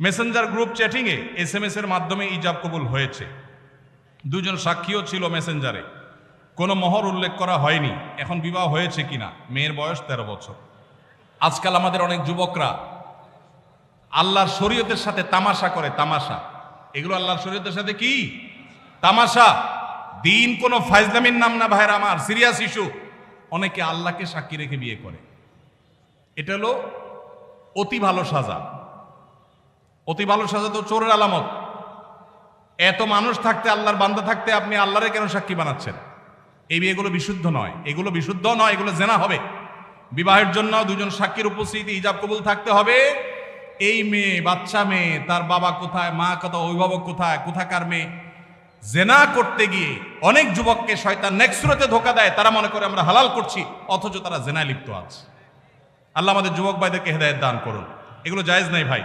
Messenger group চ্যাটিংয়ে S M এর মাধ্যমে ইজাব কবুল হয়েছে। দুজন সাক্ষীও ছিল মেসেঞ্জারে কোনো মহর উল্লেখ করা হয়নি। এখন বিবাহ হয়েছে কিনা? মেয়ের বয়স তেরো বছর। আজকাল আমাদের অনেক যুবকরা আল্লাহর শরীয়তের সাথে তামাশা করে, তামাশা। এগুলো আল্লাহর শরীয়তের সাথে কি? তামাশা। দিন কোনো ফাইজলামির নাম না ভাইরা আমার, সিরিয়াস ইস্যু। অনেকে আল্লাহকে সাক্ষী রেখে বিয়ে করে। এটা হলো অতি ভালো সাজা। অতি ভালো সাজা তো চোরের আলামত। এত মানুষ থাকতে, আল্লাহর বান্দা থাকতে আপনি আল্লাহরে কেন সাক্ষী বানাচ্ছেন? এই বিয়েগুলো বিশুদ্ধ নয়। এগুলো বিশুদ্ধ নয়, এগুলো জেনা হবে। বিবাহের জন্য দুজন সাক্ষীর উপস্থিতি ইজাব কবুল থাকতে হবে। এই মেয়ে, বাচ্চা মেয়ে, তার বাবা কোথায়, মা কোথায়, অভিভাবক কোথায়, কোথাকার মেয়ে? জেনা করতে গিয়ে অনেক যুবককে শয়তান নেক্সুরতে ধোকা দেয়, তারা মনে করে আমরা হালাল করছি, অথচ তারা জেনায় লিপ্ত আছে। আল্লাহ আমাদের যুবক ভাইদেরকে হেদায়ত দান করুন। এগুলো জায়েজ নাই ভাই।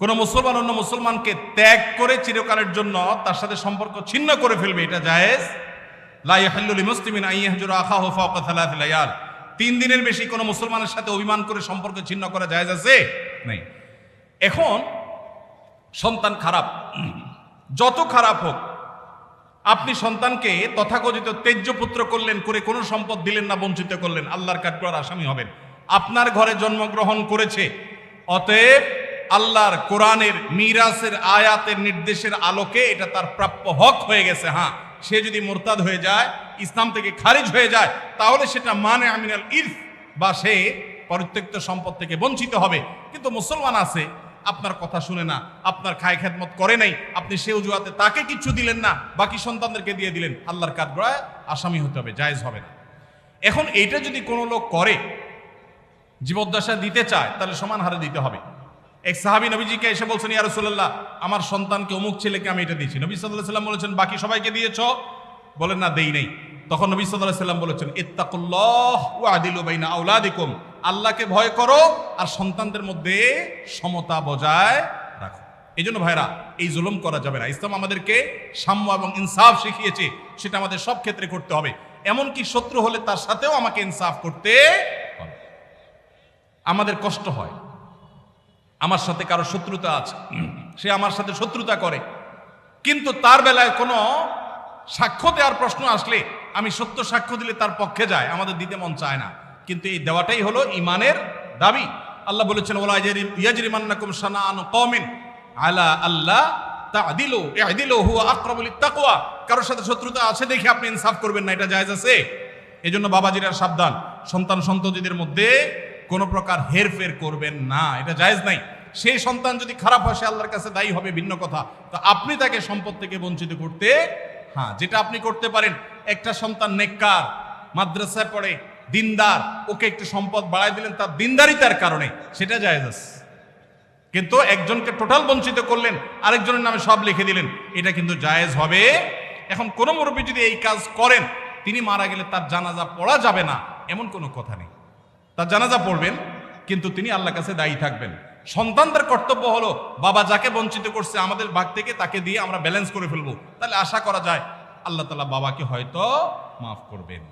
কোন মুসলমান অন্য মুসলমানকে ত্যাগ করে চিরকালের জন্য তার সাথে সম্পর্ক ছিন্ন করে ফেলবে, এটা জায়েজ? লা ইয়াহিল্লু লিমুসলিমিন আন ইয়াহজুরা আখাহু ফাওকা থালাথি লায়াল তিন দিনের বেশি কোনো মুসলমানের সাথে অভিমান করে সম্পর্ক ছিন্ন করা জায়েজ আছে? নেই। এখন, সন্তান খারাপ। যত খারাপ হোক, আপনি সন্তানকে তথাকথিত তেজ্য পুত্র করলেন, করে কোনো সম্পদ দিলেন না, বঞ্চিত করলেন, আল্লাহর কাঠগড়ার আসামি হবেন। আপনার ঘরে জন্মগ্রহণ করেছে, অতএব আল্লাহর কোরআনের মিরাসের আয়াতের নির্দেশের আলোকে এটা তার প্রাপ্য হক হয়ে গেছে হ্যাঁ। সে যদি মোরতাদ হয়ে যায়, ইসলাম থেকে খারিজ হয়ে যায়, তাহলে সেটা মানে আমিনাল ইরফ বা সে পরিত্যক্ত সম্পদ থেকে বঞ্চিত হবে। কিন্তু মুসলমান আছে, আপনার কথা শুনে না, আপনার খায় খেদমত করে নাই, আপনি সে অজুহাতে তাকে কিছু দিলেন না, বাকি সন্তানদেরকে দিয়ে দিলেন, আল্লাহর কাঠগড়ায় আসামি হতে হবে, জায়েজ হবে না। এখন এইটা যদি কোনো লোক করে, জীবদ্দশা দিতে চায়, তাহলে সমান হারে দিতে হবে। এক সাহাবি নবীজিকে এসে বলছেন, ইয়া রাসূলুল্লাহ, আমার সন্তানকে অমুক ছেলেকে আমি এটা দিয়েছি। নবী সাল্লাল্লাহু সাল্লাম বলেছেন, বাকি সবাইকে দিয়েছ? বলেন, না, দেই নাই। তখন নবী সাল্লাল্লাহু সাল্লাম বলেছেন, ইত্তাকুল্লাহ ওয়া আদিলু বাইনা আওলাদিকুম। আল্লাহকে ভয় করো আর সন্তানদের মধ্যে সমতা বজায় রাখো। এই জন্য ভাইরা, এই জুলুম করা যাবে না। ইসলাম আমাদেরকে সাম্য এবং ইনসাফ শিখিয়েছে, সেটা আমাদের সব ক্ষেত্রে করতে হবে। এমনকি শত্রু হলে তার সাথেও আমাকে ইনসাফ করতে হবে। আমাদের কষ্ট হয়। আমার সাথে কারও শত্রুতা আছে। সে আমার সাথে শত্রুতা করে। কিন্তু তার বেলায় কোনো সাক্ষ্য দেওয়ার প্রশ্ন আসলে আমি সত্য সাক্ষ্য দিলে তার পক্ষে যায়, আমাদের দিতে মন চায় না। কিন্তু এই দেওয়াটাই হলো ইমানের দাবি। আল্লাহ বলেছেন, ওলা ইয়াজরিমান্নাকুম শানাআনু আলা আল্লাহ তা'দিলু, ই'দিলু হুয়া আকরাবু লিত্তাকওয়া কারোর সাথে শত্রুতা আছে দেখে আপনি ইনসাফ করবেন না, এটা জায়েজ আছে? এজন্য বাবাজিরা সাবধান। সন্তান সন্ততিদের মধ্যে কোনো প্রকার হেরফের করবেন না, এটা জায়েজ নাই। সেই সন্তান যদি খারাপ হয়, সে আল্লাহর কাছে দায়ী হবে, ভিন্ন কথা। তো আপনি তাকে সম্পদ থেকে বঞ্চিত করতে হ্যাঁ যেটা আপনি করতে পারেন, একটা সন্তান নেককার, মাদ্রাসায় পড়ে, দিনদার, ওকে একটু সম্পদ বাড়াই দিলেন, তার দিনদারিতার কারণে, সেটা জায়েজ আছে। কিন্তু একজনকে টোটাল বঞ্চিত করলেন, আরেকজনের নামে সব লিখে দিলেন, এটা কিন্তু জায়েজ হবে। এখন কোন মুরব্বী যদি এই কাজ করেন, তিনি মারা গেলে তার জানাজা পড়া যাবে না, এমন কোনো কথা নেই। তার জানাজা পড়বেন, কিন্তু তিনি আল্লাহর কাছে দায়ী থাকবেন। সন্তানদের কর্তব্য হলো, বাবা যাকে বঞ্চিত করছে আমাদের ভাগ থেকে তাকে দিয়ে আমরা ব্যালেন্স করে ফেলব। তাহলে আশা করা যায়, আল্লাহ তালা বাবাকে হয়তো মাফ করবেন।